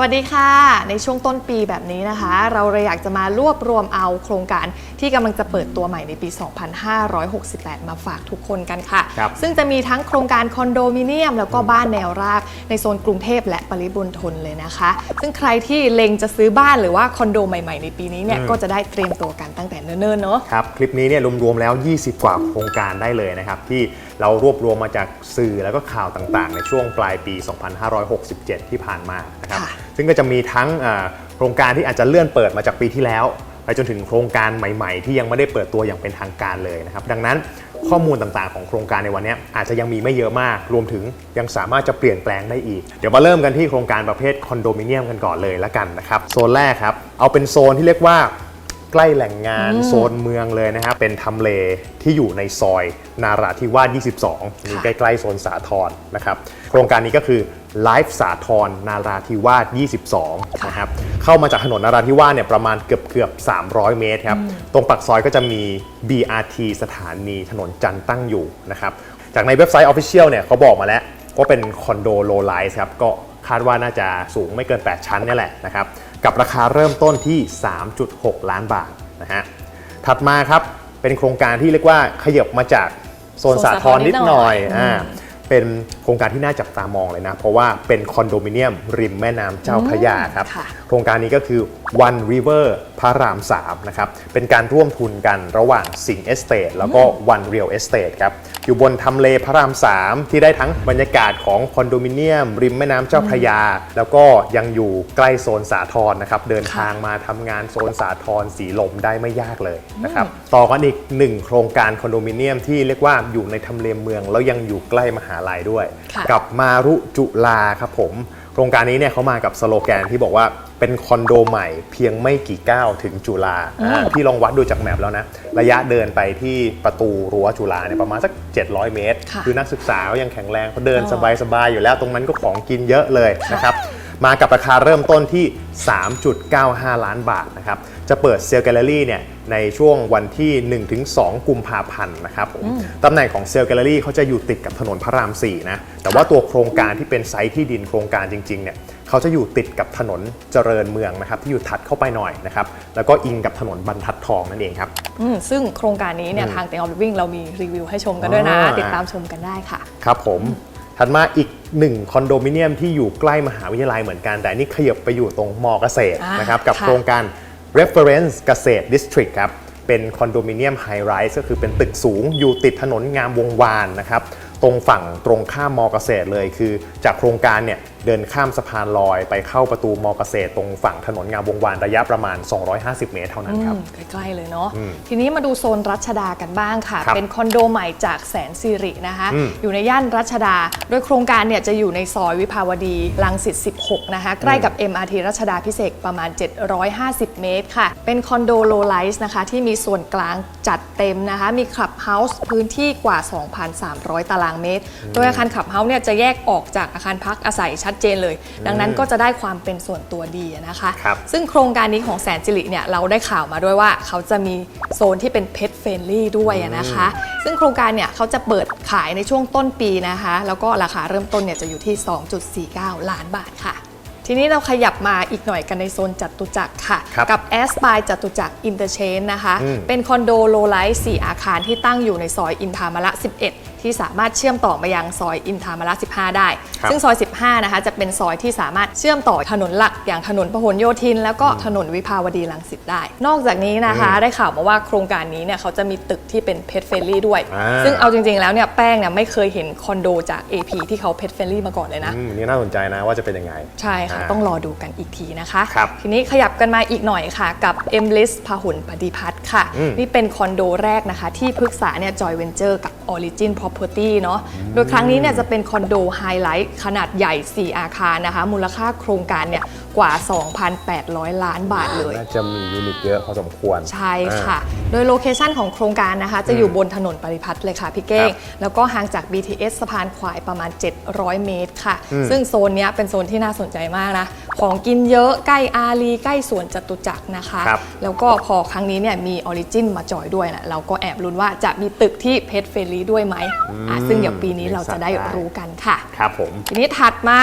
วัสดีค่ะ ในช่วงต้นปีแบบนี้นะคะ เราเลยอยากจะมารวบรวมเอาโครงการที่กำลังจะเปิดตัวใหม่ในปี 2568 มาฝากทุกคนกันค่ะครับซึ่งจะมีทั้งโครงการคอนโดมิเนียม แล้วก็บ้านแนวราบ ในโซนกรุงเทพและปริมณฑลเลยนะคะ ซึ่งใครที่เล็งจะซื้อบ้านหรือว่าคอนโดใหม่ๆ ในปีนี้เนี่ยอืมก็จะได้เตรียมตัวกันตั้งแต่เนิ่นๆเนาะครับคลิปนี้เนี่ยรวมๆแล้ว 20 กว่าโครงการได้เลยนะครับที่เรารวบรวมมาจากสื่อแล้วก็ข่าวต่างๆ ในช่วงปลายปี 2567 ที่ผ่านมานะครับค่ะ ซึ่งก็จะมีทั้งโครงการที่อาจจะเลื่อนเปิดมาจากปีที่แล้ว ไปจนถึงโครงการใหม่ ๆ ที่ยังไม่ได้เปิดตัวอย่างเป็นทางการเลยนะครับ ดังนั้นข้อมูลต่างๆ ของโครงการในวันนี้อาจจะยังมีไม่เยอะมาก รวมถึงยังสามารถจะเปลี่ยนแปลงได้อีก เดี๋ยวมาเริ่มกันที่โครงการประเภทคอนโดมิเนียมกันก่อนเลยละกันนะครับ โซนแรกครับ เอาเป็นโซนที่เรียกว่า ใกล้แหล่งงานโซนเมืองเลยนะครับเป็นทำเลที่อยู่ในซอยนาราธิวาส 22นี่ใกล้ๆโซนสาทรนะครับโครงการนี้ก็คือไลฟ์สาทรนาราธิวาส 22 นะครับเข้ามาจากถนนนาราธิวาสเนี่ยประมาณเกือบเกือบๆ300 เมตรครับตรงปากซอยก็จะมี BRT สถานีถนนจันทร์ตั้งอยู่นะครับจากในเว็บไซต์ Official เนี่ยเขาบอกมาแล้วว่าเป็นคอนโดโลไลซ์ครับก็คาดว่าน่าจะสูงไม่เกิน 8 ชั้นเนี่ยแหละนะครับ กับราคาเริ่มต้นที่ 3.6 ล้านบาทนะฮะถัดมาครับเป็นโครงการที่เรียกว่าขยับมาจากโซนโซนสาสาททรรนินิดดหหน่น่ออยยอ่าเป็นโครงการที่น่าจับตามองเลยนะ เพราะว่าเป็นคอนโดมิเนียมริมแม่น้ำเจ้าพระยาครับค่ะโครงการนี้ก็คือ One River พระราม 3 นะครับ เป็นการร่วมทุนกันระหว่างสิงห์เอสเตทแล้วก็ One Real Estate ครับ อยู่บนทำเลพระราม 3 ที่ได้ทั้งบรรยากาศของคอนโดมิเนียม ริมแม่น้ำเจ้าพระยา แล้วก็ยังอยู่ใกล้โซนสาทรนะครับ เดินทางมาทำงานโซนสาทรสีลมได้ไม่ยากเลยนะครับ ต่อกันอีกหนึ่งโครงการคอนโดมิเนียมที่เรียกว่าอยู่ในทำเลเมืองแล้วยังอยู่ใกล้มหาลัยด้วยค่ะกับมารุจุลาครับผมโครงการนี้เนี่ยเขามากับสโลแกนที่บอกว่าเป็นคอนโดใหม่เพียงไม่กี่ก้าวถึงจุฬาอ่าพี่ลองวัดดูจากแมปแล้วนะ ระยะเดินไปที่ประตูรั้วจุฬาเนี่ยประมาณสัก 700 เมตรค่ะอนักศึกษาก็ยังแข็งแรงเขาเดินอ๋สบายๆอยู่แล้วตรงนั้นก็ของกินเยอะเลยค่ะนะครับ มากับราคาเริ่มต้นที่ 3.95 ล้านบาทนะครับจะเปิดเซลล์แกลเลอรี่เนี่ยในช่วงวันที่ 1-2 กุมภาพันธ์นะครับผมตำแหน่งของเซลล์แกลเลอรี่เขาจะอยู่ติดกับถนนพระราม 4 นะ แต่ว่าตัวโครงการที่เป็นไซต์ที่ดินโครงการจริงๆเนี่ยเขาจะอยู่ติดกับถนนเจริญเมืองนะครับที่อยู่ถัดเข้าไปหน่อยนะครับแล้วก็อิงกับถนนบรรทัดทองนั่นเองครับอืมซึ่งโครงการนี้เนี่ยทางเต็งออฟวิ่งเรามีรีวิวให้ชมกันด้วยนะอ่าติดตามชมกันได้ค่ะ ครับผม ถัดมาอีกหนึ่งคอนโดมิเนียมที่อยู่ใกล้มหาวิทยาลัยเหมือนกัน แต่อันนี่ขยับไปอยู่ตรงมอเกษตรอ่านนะครับกับค่ะโครงการ Reference เกษตร District ครับเป็นคอนโดมิเนียมไฮไรส์ก็คือเป็นตึกสูงอยู่ติดถนนงามวงวานนะครับตรงฝั่งตรงข้ามมอเกษตรเลยคือจากโครงการเนี่ยเดินข้ามสะพานลอยไปเข้าประตูมอเกษตรตรงฝั่งถนนงามวงวานระยะประมาณ 250 เมตรเท่านั้นครับอืมใกล้ๆเลยเนาะ ทีนี้มาดูโซนรัชดากันบ้างค่ะครับเป็นคอนโดใหม่จากแสนสิรินะคะอืมอยู่ในย่านรัชดา โดยโครงการเนี่ยจะอยู่ในซอยวิภาวดีรังสิต 16 นะคะ ใกล้กับ MRT รัชดาพิเศษกประมาณ 750 เมตรค่ะ เป็นคอนโดโลไลส์นะคะที่มีส่วนกลางจัดเต็มนะคะ มีคลับเฮาส์พื้นที่กว่า 2,300 ตารางเมตร โดยอาคารคลับเฮาส์เนี่ยจะแยกออกจากอาคารพักอาศัยชัดเจนเลย ดังนั้นก็จะได้ความเป็นส่วนตัวดีนะคะครับซึ่งโครงการนี้ของแสนสิริเนี่ยเราได้ข่าวมาด้วยว่าเขาจะมีโซนที่เป็นเพ t เฟรนลี่ด้วยอะนะคะ ซึ่งโครงการเนี่ยเขาจะเปิดขายในช่วงต้นปีนะคะ แล้วก็ราคาเริ่มต้นเนี่ยจะอยู่ที่ 2.49 ล้านบาทค่ะทีนี้เราขยับมาอีกหน่อยกันในโซนจตุจักรค่ะครับกับแอสปายจตุจักรอินเตอร์เชนนะคะอืมเป็นคอนโดโลไลท์4อาคารที่ตั้งอยู่ในซอยอินทามระ 11 ที่สามารถเชื่อมต่อมายังซอยอินทามระ15 ได้ครับซึ่งซอย 15 นะคะจะเป็นซอยที่สามารถเชื่อมต่อถนนหลักอย่างถนนพหลโยธิน แล้วก็ถนนวิภาวดีรังสิตได้ นอกจากนี้นะคะได้ข่าวมาว่าโครงการนี้เนี่ยเขาจะมีตึกที่เป็นเพ t เฟรนลี่ด้วยอ่าซึ่งเอาจริงๆแล้วเนี่ยแป้งเนี่ยไม่เคยเห็นคอนโดจาก AP ที่เขาเพ t เฟรนลี่มาก่อนเลยนะอืมนี่น่าสนใจนะว่าจะเป็นยังไง ใช่ค่ะาต้องรอดูกันอีกทีนะคะครับทีนี้ขยับกันมาอีกหน่อยค่ะกับ m l i s พหุลปฏิพัฒน์ค่ะอืมนี่เป็นคอนโดแรกนะคะ ที่พฤกษาเนี่ยจอยเวนเจอร์กับ Origin Property เนาะ โดยครั้งนี้เนี่ยจะเป็นคอนโดไฮไลท์ขนาดใหญ่ 4 อาคารนะคะ มูลค่าโครงการเนี่ยกว่า 2,800 ล้านบาทเลย น่าจะมียูนิตเยอะพอสมควร ใช่ค่ะ โดยโลเคชันของโครงการนะคะ จะอยู่บนถนนปริพัฒน์เลยค่ะพี่เก้งครับแล้วก็ห่างจาก BTS สะพานควายประมาณ 700 เมตรค่ะอืมซึ่งโซนเนี้ยเป็นโซนที่น่าสนใจมากนะ ของกินเยอะใกล้อารีใกล้สวนจตุจักรนะคะครับแล้วก็พอครั้งนี้เนี่ยมีออริจินมาจอยด้วยนะเราก็แอบลุ้นว่าจะมีตึกที่เพชรเฟรลี่ด้วยไหมอะซึ่งเดี๋ยวปีนี้เราจะได้รู้กันค่ะ ครับผม ทีนี้ถัดมา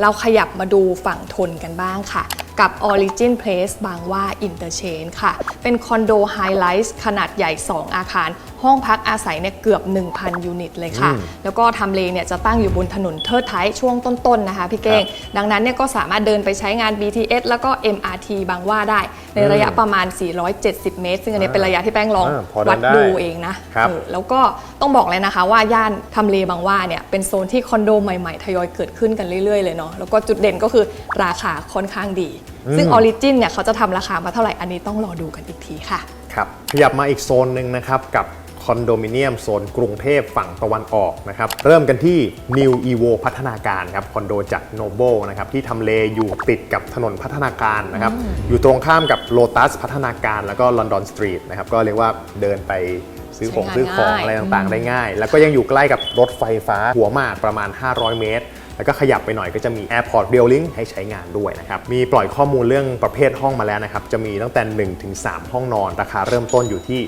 เราขยับมาดูฝั่งทนกันบ้างค่ะ กับ Origin Place บางหว่า Interchange ค่ะ เป็นคอนโดไฮไลท์ขนาดใหญ่ 2 อาคาร ห้องพักอาศัยเนี่ยเกือบ 1,000 ยูนิตเลยค่ะอืมแล้วก็ทำเลเนี่ยจะตั้งอยู่บนถนนเทิดไทยช่วงต้นๆนะคะพี่เก้ง ดังนั้นเนี่ยก็สามารถเดินไปใช้งาน BTS แล้วก็ MRT บางหว่าได้ ในระยะประมาณ 470 เมตร ซึ่งอันนี้เป็นระยะที่แป้งลองอ่าพอเดิวันดได้ดูเองนะครับเออแล้วก็ต้องบอกเลยนะคะว่าย่านทำเลบางหว่าเนี่ยเป็นโซนที่คอนโดใหม่ๆทยอยเกิดขึ้นกันเรื่อยๆเลยเนาะแล้วก็จุดเด่นก็คือราคาค่อนข้างดีซึ่งอืมออริจินเนี่ยเขาจะทำราคามาเท่าไหร่อันนี้ต้องรอดูกันอีกทีค่ะ ครับ ขยับมาอีกโซนหนึ่งนะครับกับคอนโดมิเนียมโซนกรุงเทพฝั่งตะวันออกนะครับ เริ่มกันที่ New Evo พัฒนาการครับคอนโดจาก Noble นะครับที่ทำเลอยู่ติดกับถนนพัฒนาการนะครับ อยู่ตรงข้ามกับ Lotus พัฒนาการแล้วก็ London Street นะครับ ก็เรียกว่าเดินไปซื้อของใช้งานซื้อของง่ายอะไรต่างๆ ได้ง่าย แล้วก็ยังอยู่ใกล้กับรถไฟฟ้าหัวหมากประมาณ 500 เมตร แล้วก็ขยับไปหน่อยก็จะมี Airport r a i l Link ให้ใช้งานด้วยนะครับ มีปล่อยข้อมูลเรื่องประเภทห้องมาแล้วนะครับ จะมีตั้งแต่1ถึง3ห้องนอน ราคาเริ่มต้นอยู่ที่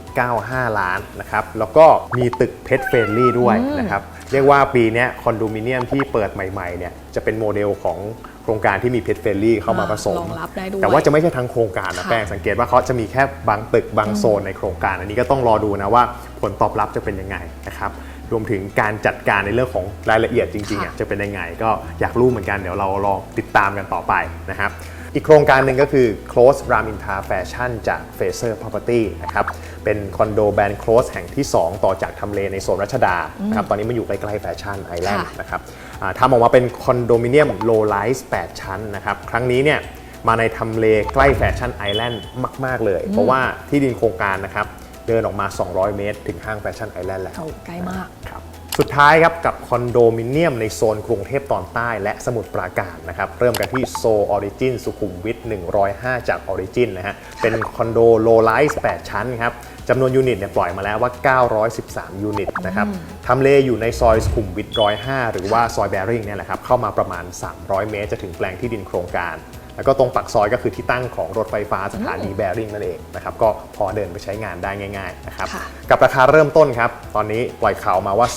2.95 ล้านนะครับ แล้วก็มีตึกเพ t เฟรนลี่ด้วยนะครับ เรียกว่าปีเนี้ยคอนโดมิเนียมที่เปิดใหม่ๆเนี่ยจะเป็นโมเดลของโครงการที่มีเพ t เฟรนลี่เข้ามาผสมรองรับได้ด้วยแต่ว่าจะไม่ใช่ทั้งโครงการนะค่ะแป้งสังเกตว่าเขาจะมีแค่บางตึกบางโซนในโครงการ อันนี้ก็ต้องรอดูนะว่าผลตอบรับจะเป็นยังไงนะครับ รวมถึงการจัดการในเรื่องของรายละเอียดจริงๆอะค่ะจะเป็นยังไง ก็อยากรู้เหมือนกันเดี๋ยวเราลองติดตามกันต่อไปนะครับอีกโครงการหนึ่งก็คือ Close Raminta Fashion จาก Fraser Property นะครับ เป็นคอนโดแบรนด์ Close แห่งที่ 2 ต่อจากทำเลในโซนรัชดานะครับ ตอนนี้มันอยู่ใกล้ๆแฟชั่นไอแลนด์ค่ะนะครับอ่าทำออกมาเป็นคอนโดมิเนียม low rise 8ชั้นนะครับ ครั้งนี้เนี่ยมาในทำเลใกล้แฟชั่นไอแลนด์มาก ๆ เลย เพราะว่าที่ดินโครงการนะครับ เดินออกมา 200 เมตร ถึงห้างแฟชั่นไอแลนด์แล้วเอาใกล้มากครับสุดท้ายครับกับคอนโดมิเนียมในโซนกรุงเทพตอนใต้และสมุทรปราการนะครับเริ่มกันที่โซออริจินสุขุมวิท 105 จากออริจินนะฮะเป็นคอนโดโลไลส์8ชั้นครับจำนวนยูนิตเนี่ยปล่อยมาแล้วว่า 913 ยูนิตนะครับทำเลอยู่ในซอยสุขุมวิท 105 หรือว่าซอยแบริ่งเนี่ยแหละครับเข้ามาประมาณ 300 เมตร จะถึงแปลงที่ดินโครงการ แล้วก็ตรงปากซอยก็คือที่ตั้งของรถไฟฟ้าสถานีแบริ่งนั่นเองนะครับก็พอเดินไปใช้งานได้ง่าย ๆ นะครับค่ะกับราคาเริ่มต้นครับ ตอนนี้ปล่อยข่าวมาว่า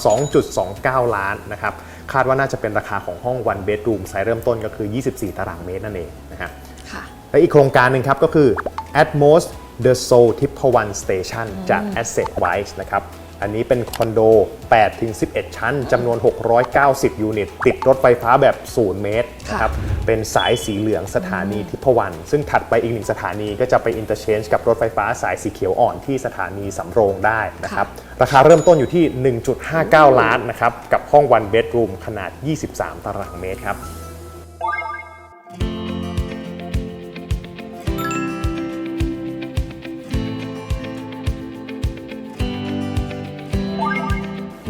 2.29 ล้านนะครับคาดว่าน่าจะเป็นราคาของห้อง one bedroom ไซส์เริ่มต้นก็คือ 24 ตารางเมตรนั่นเองนะฮะค่ะและอีกโครงการหนึ่งครับก็คือ Atmos The Soul t i p o n Station จาก Asset Wise นะครับ อันนี้เป็นคอนโด 8-11 ชั้นจำนวน 690 ยูนิต ติดรถไฟฟ้าแบบ 0 เมตรนะครับ เป็นสายสีเหลืองสถานีทิพวรรณ ซึ่งถัดไปอีกหนึ่งสถานีก็จะไปอินเตอร์เชนจ์กับรถไฟฟ้าสายสีเขียวอ่อนที่สถานีสำโรงได้นะครับ ราคาเริ่มต้นอยู่ที่ 1.59 ล้านนะครับ กับห้อง one bedroom ขนาด 23 ตารางเมตรครับ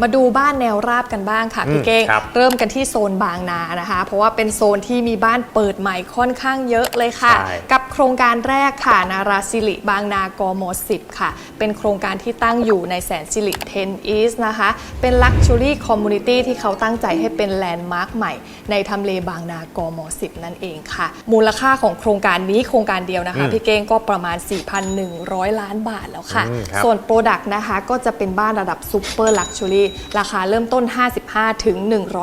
มาดูบ้านแนวราบกันบ้างค่ะพี่อืมเก้งครับ เริ่มกันที่โซนบางนานะคะ เพราะว่าเป็นโซนที่มีบ้านเปิดใหม่ค่อนข้างเยอะเลยค่ะ ใช่ กับโครงการแรกค่ะ นาราสิริบางนากม10 ค่ะ เป็นโครงการที่ตั้งอยู่ในแสนสิริ10 East นะคะ เป็น Luxury Community ที่เขาตั้งใจให้เป็นแลนด์มาร์คใหม่ ในทำเลบางนากม10 นั่นเองค่ะ มูลค่าของโครงการนี้โครงการเดียวนะคะอืมพี่เก้งก็ประมาณ 4,100 ล้านบาทแล้วค่ะอืมครับส่วนโปรดักต์นะคะก็จะเป็นบ้านระดับซูเปอร์ลักชัวรี่ราคาเริ่มต้น 55 ถึง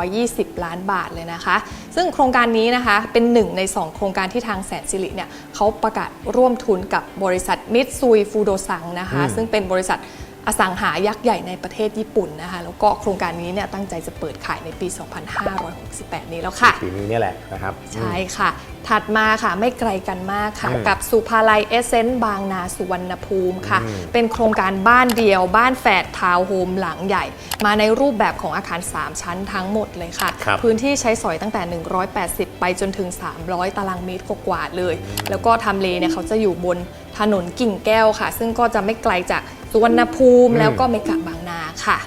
120 ล้านบาทเลยนะคะ ซึ่งโครงการนี้นะคะเป็นหนึ่งใน 2 โครงการที่ทางแสนสิริเนี่ยเขาประกาศร่วมทุนกับบริษัทมิตซุยฟูโดซังนะคะอืมซึ่งเป็นบริษัท อสังหายักษ์ใหญ่ในประเทศญี่ปุ่นนะคะแล้วก็โครงการนี้เนี่ยตั้งใจจะเปิดขายในปี 2568 นี้แล้วค่ะทีนี้เนี่ยแหละนะครับใช่ค่ะ ถัดมาค่ะไม่ไกลกันมากค่ะอืมกับสุภาลัยเอเซนต์บางนาสุวรรณภูมิค่ะอืมเป็นโครงการบ้านเดียว บ้านแฝดทาวน์โฮมหลังใหญ่ มาในรูปแบบของอาคาร 3 ชั้นทั้งหมดเลยค่ะครับพื้นที่ใช้สอยตั้งแต่ 180 ไปจนถึง 300 ตารางเมตรกว่าๆเลย แล้วก็ทำเลเนี่ยเขาจะอยู่บนถนนกิ่งแก้วค่ะ ซึ่งก็จะไม่ไกลจาก สุวรรณภูมิอืมแล้วก็เมกะบางนาค่ะ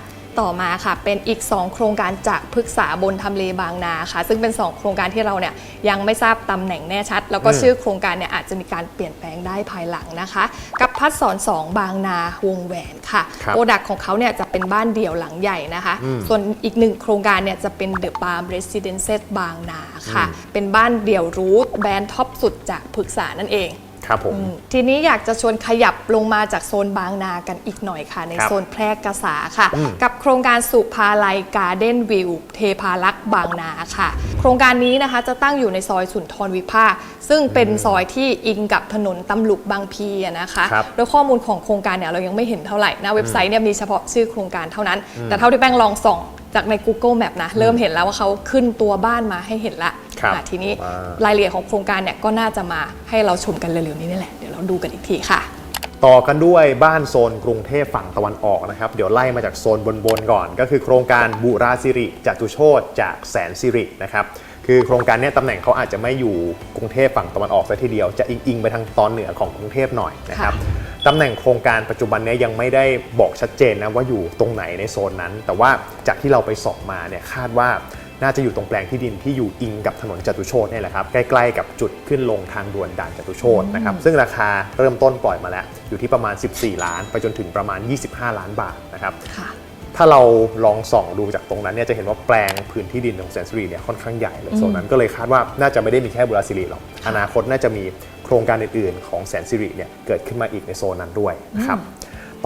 ต่อมาค่ะเป็นอีก 2 โครงการจากพฤกษาบนทำเลบางนาค่ะ ซึ่งเป็น 2 โครงการที่เราเนี่ยยังไม่ทราบตำแหน่งแน่ชัด แล้วก็อืมชื่อโครงการเนี่ยอาจจะมีการเปลี่ยนแปลงได้ภายหลังนะคะ กับพัดสอน2บางนาวงแหวนค่ะครับโปรดักของเขาเนี่ยจะเป็นบ้านเดี่ยวหลังใหญ่นะคะ อืม ส่วนอีกหนึ่งโครงการเนี่ยจะเป็นเดอะปาล์มเรสซิเดนเซบางนาค่ะ เป็นบ้านเดี่ยวหรูแบรนด์ท็อปสุดจากพฤกษานั่นเอง ครับผมอืมทีนี้อยากจะชวนขยับลงมาจากโซนบางนากันอีกหน่อยค่ะ ในครับโซนแพร่กษาค่ะอืมกับโครงการสุภาลัยการ์เด้นวิวเทพารักษ์บางนาค่ะ โครงการนี้นะคะจะตั้งอยู่ในซอยสุนทรวิภาคซึ่งเป็นซอยที่อิงกับถนนตำลุกบางพีอะนะคะครับโดยข้อมูลของโครงการเนี่ยเรายังไม่เห็นเท่าไหร่หน้าเว็บไซต์เนี่ยมีเฉพาะชื่อโครงการเท่านั้น แต่เท่าที่แป้งลองส่อง จากใน Google Map นะเริ่มเห็นแล้วว่าเขาขึ้นตัวบ้านมาให้เห็นละครับอะทีนี้อ่ารายละเอียดของโครงการเนี่ยก็น่าจะมาให้เราชมกันเร็วๆนี้นี่แหละเดี๋ยวเราดูกันอีกทีค่ะ ต่อกันด้วยบ้านโซนกรุงเทพฝั่งตะวันออกนะครับ เดี๋ยวไล่มาจากโซนบนๆก่อน ก็คือโครงการบุราสิริจตุโชตจากแสนสิรินะครับคือโครงการเนี้ยตำแหน่งเขาอาจจะไม่อยู่กรุงเทพฝั่งตะวันออกซะทีเดียวจะอิงๆไปทางตอนเหนือของกรุงเทพหน่อยนะครับ ตำแหน่งโครงการปัจจุบันเนี้ยยังไม่ได้บอกชัดเจนนะว่าอยู่ตรงไหนในโซนนั้น แต่ว่าจากที่เราไปสอบมาเนี่ยคาดว่าน่าจะอยู่ตรงแปลงที่ดินที่อยู่อิงกับถนนจตุโชตเนี่ยแหละครับใกล้ๆกับจุดขึ้นลงทางด่วนด่านจตุโชตนะครับซึ่งราคาเริ่มต้นปล่อยมาแล้ว อยู่ที่ประมาณ 14 ล้าน ไปจนถึงประมาณ 25 ล้านบาทนะครับค่ะถ้าเราลองส่องดูจากตรงนั้นเนี่ยจะเห็นว่าแปลงพื้นที่ดินของแสนสิริเนี่ยค่อนข้างใหญ่เลยโซนนั้นก็เลยคาดว่าน่าจะไม่ได้มีแค่บุราสิริหรอกอนาคตน่าจะมี โครงการอื่นๆ ของแสนสิริเนี่ยเกิดขึ้นมาอีกในโซนนั้นด้วยนะครับ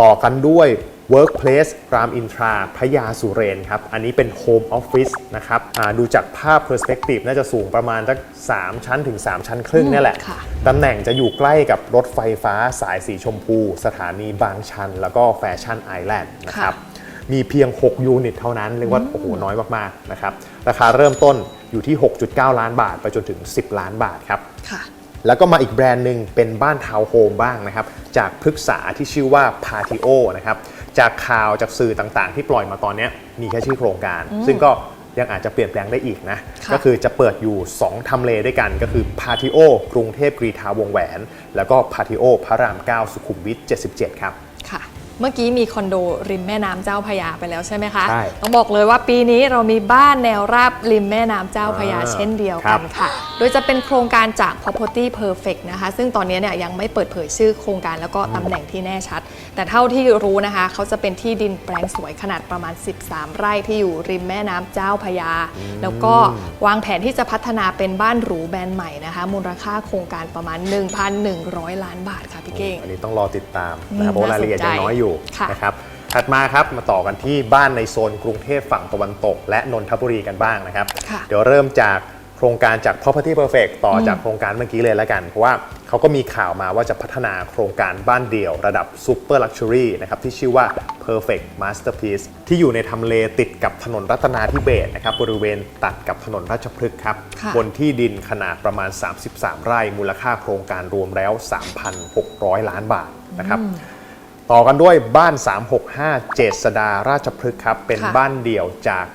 ต่อกันด้วย Workplace รามอินทราพยาสุเรนครับ อันนี้เป็น Home Office นะครับอ่าดูจากภาพ Perspective น่าจะสูงประมาณสัก3ชั้นถึง 3 ชั้นครึ่งเนี่ยแหละค่ะตำแหน่งจะอยู่ใกล้กับรถไฟฟ้าสายสีชมพู สถานีบางชัน แล้วก็แฟชั่นไอแลนด์นะครับ มีเพียง 6 ยูนิตเท่านั้น เรียกว่า โอ้โห น้อยมาก ๆ นะครับ ราคาเริ่มต้นอยู่ที่ 6.9 ล้านบาท ไปจนถึง 10 ล้านบาทครับค่ะ แล้วก็มาอีกแบรนด์หนึ่งเป็นบ้านทาวน์โฮมบ้างนะครับ จากพฤกษาที่ชื่อว่า Patio นะครับ จากข่าวจากสื่อต่างๆ ที่ปล่อยมาตอนเนี้ยมีแค่ชื่อโครงการ ซึ่งก็ยังอาจจะเปลี่ยนแปลงได้อีกนะค่ะก็คือจะเปิดอยู่ 2 ทำเลด้วยกันก็คือ Patio กรุงเทพกรีฑาวงแหวน แล้วก็ Patio พระราม 9 สุขุมวิท 77 ครับ ค่ะเมื่อกี้มีคอนโดริมแม่น้ำเจ้าพระยาไปแล้วใช่ไหมคะใช่ต้องบอกเลยว่าปีนี้เรามีบ้านแนวราบริมแม่น้ำเจ้าพระยาอ่าเช่นเดียวครักับนค่ะ โดยจะเป็นโครงการจาก Property Perfect นะคะ ซึ่งตอนนี้เนี่ยยังไม่เปิดเผยชื่อโครงการแล้วก็ตำแหน่งที่แน่ชัด แต่เท่าที่รู้นะคะ เขาจะเป็นที่ดินแปลงสวยขนาดประมาณ 13 ไร่ที่อยู่ริมแม่น้ำเจ้าพระยา แล้วก็วางแผนที่จะพัฒนาเป็นบ้านหรูแบรนด์ใหม่นะคะ มูลค่าโครงการประมาณ 1,100 ล้านบาทค่ะพี่เก้งอันนี้ต้องรอติดตามนะครับเพราะว่ารายละเอียดยังน้อยอยู่ค่ะนะครับถัดมาครับมาต่อกันที่บ้านในโซนกรุงเทพฝั่งตะวันตก และนนทบุรีกันบ้างนะครับค่ะเดี๋ยวเริ่มจากโครงการจาก Property Perfect ต่อจากโครงการเมื่อกี้เลยแล้วกัน เพราะว่าเขาก็มีข่าวมาว่าจะพัฒนาโครงการบ้านเดี่ยวระดับ Super Luxury นะครับที่ชื่อว่า Perfect Masterpiece ที่อยู่ในทำเลติดกับถนนรัตนาธิเบศรนะครับบริเวณตัดกับถนนราชพฤกษ์ครับค่ะบนที่ดินขนาดประมาณ 33 ไร่ มูลค่าโครงการรวมแล้ว 3,600 ล้านบาทนะครับต่อกันด้วยบ้าน 365 เจษดาราชพฤกษ์ครับเป็นค่ะบ้านเดี่ยวจาก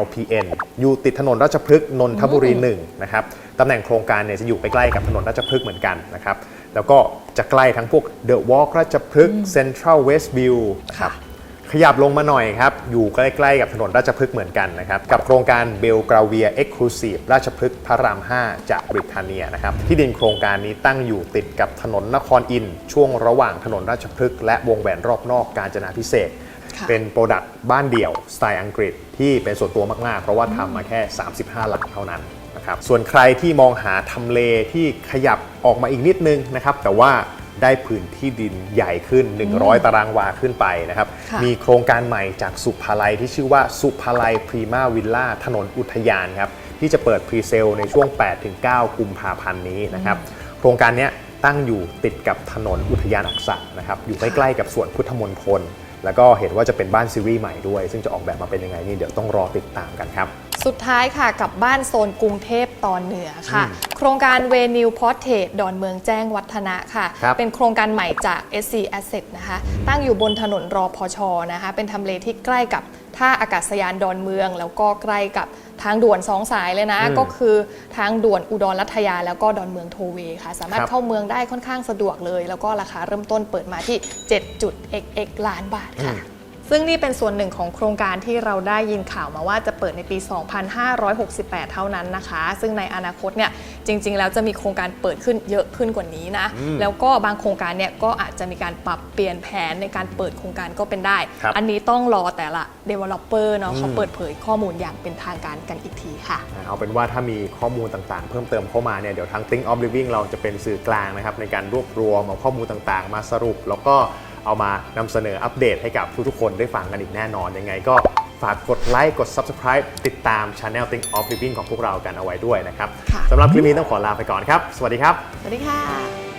LPN อยู่ติดถนนราชพฤกษ์นนทบุรี1นะครับตำแหน่งโครงการเนี่ยจะอยู่ใกล้ๆกับถนนราชพฤกษ์เหมือนกันนะครับแล้วก็จะใกล้ทั้งพวก The Walk ราชพฤกษ์ Central Westview นะครับขยับลงมาหน่อยครับ อยู่ใกล้ๆกับถนนราชพฤกษ์เหมือนกันนะครับ กับโครงการเบลกราเวียเอ็กซ์คลูซีฟราชพฤกษ์พระราม 5 จากบริเทเนียนะครับ ที่ดินโครงการนี้ตั้งอยู่ติดกับถนนนครอินทร์ช่วงระหว่างถนนราชพฤกษ์และวงแหวนรอบนอกกาญจนาพิเศษกค่ะ เป็นโปรดักต์บ้านเดี่ยวสไตล์อังกฤษที่เป็นส่วนตัวมาก ๆ เพราะว่าทำมาแค่ 35 หลังเท่านั้นนะครับส่วนใครที่มองหาทำเลที่ขยับออกมาอีกนิดนึงนะครับแต่ว่าได้พื้นที่ดินใหญ่ขึ้น 100 ตารางวาขึ้นไปนะครับค่ะมีโครงการใหม่จากสุภาลัยที่ชื่อว่าสุภาลัยพรีมาวิลล่าถนนอุทยานครับ ที่จะเปิดพรีเซลในช่วง 8-9 กุมภาพันธ์นี้นะครับ โครงการเนี้ยตั้งอยู่ติดกับถนนอุทยานอักษะนะครับ อยู่ใกล้ๆกับสวนพุทธมณฑล แล้วก็เห็นว่าจะเป็นบ้านซีรีส์ใหม่ด้วย ซึ่งจะออกแบบมาเป็นยังไงนี่เดี๋ยวต้องรอติดตามกันครับ สุดท้ายค่ะกับบ้านโซนกรุงเทพตอนเหนือค่ะ โครงการเวนิวพอร์เทรดอนเมืองแจ้งวัฒนะค่ะ ครับเป็นโครงการใหม่จาก SC Asset นะคะ ตั้งอยู่บนถนนรอพชนะคะ เป็นทำเลที่ใกล้กับท่าอากาศยานดอนเมือง แล้วก็ใกล้กับทางด่วนสองสายเลยนะ อืมก็คือทางด่วนอุดรรัตยา แล้วก็ดอนเมืองโทเวค่ะ สามารถครับ เข้าเมืองได้ค่อนข้างสะดวกเลย แล้วก็ราคาเริ่มต้นเปิดมาที่ 7.xx ล้านบาทค่ะอืม ซึ่งนี่เป็นส่วนหนึ่งของโครงการที่เราได้ยินข่าวมาว่าจะเปิดในปี 2568 เท่านั้นนะคะ ซึ่งในอนาคตเนี่ยจริง ๆ แล้วจะมีโครงการเปิดขึ้นเยอะขึ้นกว่านี้นะอืมแล้วก็บางโครงการเนี่ยก็อาจจะมีการปรับเปลี่ยนแผนในการเปิดโครงการก็เป็นได้ครับอันนี้ต้องรอแต่ละ developer เนาะอืมเขาเปิดเผยข้อมูลอย่างเป็นทางการกันอีกทีค่ะ เอาเป็นว่าถ้ามีข้อมูลต่างๆ เพิ่มเติมเข้ามาเนี่ยเดี๋ยวทาง Think of Living เราจะเป็นสื่อกลางนะครับในการรวบรวมเอาข้อมูลต่างๆ มาสรุปแล้วก็ เอามานำเสนออัปเดตให้กับทุกๆคนได้ฟังกันอีกแน่นอนยังไงก็ฝากกดไลค์กด Subscribe ติดตาม Channel Think of Living ของพวกเรากันเอาไว้ด้วยนะครับค่ะสำหรับคลิปนี้ต้องขอลาไปก่อนครับ สวัสดีครับ สวัสดีค่ะ